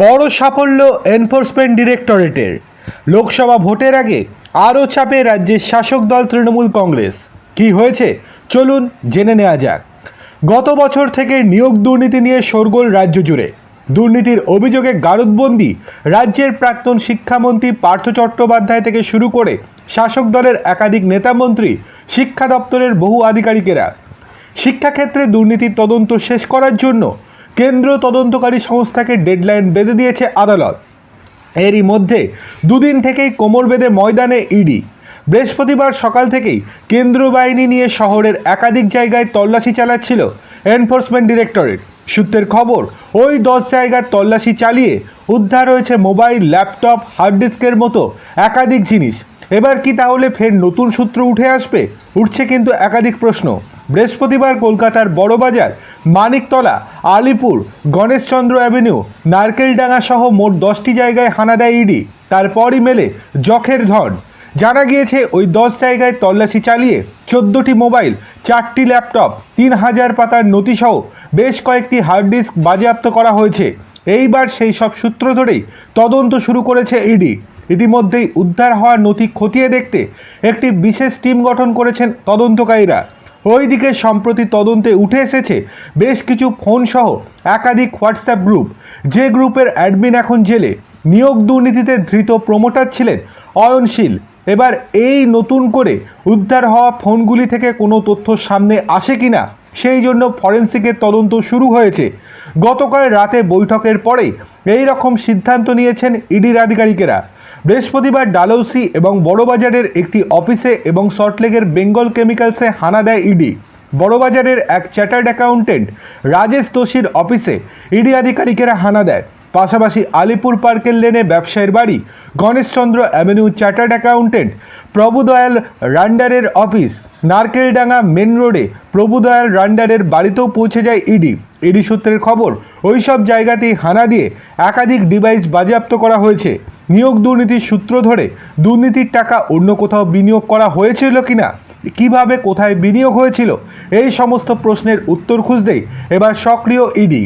বড় সাফল্য এনফোর্সমেন্ট ডিরেক্টরেটের। লোকসভা ভোটের আগে আরও চাপে রাজ্যের শাসক দল তৃণমূল কংগ্রেস। কি হয়েছে? চলুন জেনে নেওয়া যাক। গত বছর থেকে নিয়োগ দুর্নীতি নিয়ে শোরগোল রাজ্য জুড়ে। দুর্নীতির অভিযোগে গারদবন্দি রাজ্যের প্রাক্তন শিক্ষামন্ত্রী পার্থ চট্টোপাধ্যায় থেকে শুরু করে শাসক দলের একাধিক নেতামন্ত্রী শিক্ষা দপ্তরের বহু আধিকারিকেরা। শিক্ষাক্ষেত্রে দুর্নীতির তদন্ত শেষ করার জন্য কেন্দ্র তদন্তকারী সংস্থাকে ডেডলাইন বেঁধে দিয়েছে আদালত। এরই মধ্যে দুদিন থেকেই কোমর বেঁধে ময়দানে ইডি। বৃহস্পতিবার সকাল থেকেই কেন্দ্রীয় বাহিনী নিয়ে শহরের একাধিক জায়গায় তল্লাশি চালাচ্ছিল এনফোর্সমেন্ট ডিরেক্টরেট। সূত্রের খবর, ওই দশ জায়গার তল্লাশি চালিয়ে উদ্ধার হয়েছে মোবাইল, ল্যাপটপ, হার্ড ডিস্কের মতো একাধিক জিনিস। এবার কি তাহলে ফের নতুন সূত্র উঠে আসবে? উঠছে কিন্তু একাধিক প্রশ্ন। বৃহস্পতিবার কলকাতার বড়বাজার, মানিকতলা, আলিপুর, গণেশচন্দ্র অ্যাভিনিউ, নারকেলডাঙ্গা সহ মোট দশটি জায়গায় হানা দেয় ইডি। তারপরই মেলে জখের ধন। জানা গিয়েছে, ওই দশ জায়গায় তল্লাশি চালিয়ে চোদ্দোটি মোবাইল, চারটি ল্যাপটপ, তিন হাজার পাতার নথিসহ বেশ কয়েকটি হার্ড ডিস্ক বাজেয়াপ্ত করা হয়েছে। এইবার সেই সব সূত্র ধরেই তদন্ত শুরু করেছে ইডি। ইতিমধ্যেই উদ্ধার হওয়া নথি খতিয়ে দেখতে একটি বিশেষ টিম গঠন করেছেন তদন্তকারীরা। ওইদিকে সম্প্রতি তদন্তে উঠে এসেছে বেশ কিছু ফোনসহ একাধিক হোয়াটসঅ্যাপ গ্রুপ। যে গ্রুপের অ্যাডমিন এখন জেলে, নিয়োগ দুর্নীতিতে ধৃত প্রমোটার ছিলেন অয়নশীল। এবার এই নতুন করে উদ্ধার হওয়া ফোনগুলি থেকে কোনো তথ্য সামনে আসে কিনা সেই জন্য ফরেন্সিকের তদন্ত শুরু হয়েছে। গতকাল রাতে বৈঠকের পরে এই রকম সিদ্ধান্ত নিয়েছেন ইডির আধিকারিকেরা। বৃহস্পতিবার ডালৌসি এবং বড়বাজারের একটি অফিসে এবং সল্টলেকের বেঙ্গল কেমিক্যালসে হানা দেয় ইডি। বড়বাজারের এক চ্যাটার্ড অ্যাকাউন্টেন্ট রাজেশ দোষীর অফিসে ইডি আধিকারিকেরা হানা দেয়। পাশাপাশি আলিপুর পার্কের লেনে ব্যবসায়ীর বাড়ি, Ganeshchandra avenue chartered accountant, Prabhudayal রান্ডারের office, Narkeldanga main রোডে প্রভুদয়াল রান্ডারের বাড়িতেও পৌঁছে যায় ইডি। ইডি সূত্রের খবর ওই সব জায়গাতেই হানা দিয়ে একাধিক ডিভাইস বাজেয়াপ্ত করা হয়েছে। নিয়োগ দুর্নীতির সূত্র ধরে দুর্নীতির টাকা অন্য কোথাও বিনিয়োগ করা হয়েছিল কিনা, কীভাবে কোথায় বিনিয়োগ হয়েছিল, এই সমস্ত প্রশ্নের উত্তর খুঁজতেই এবার সক্রিয় ইডি।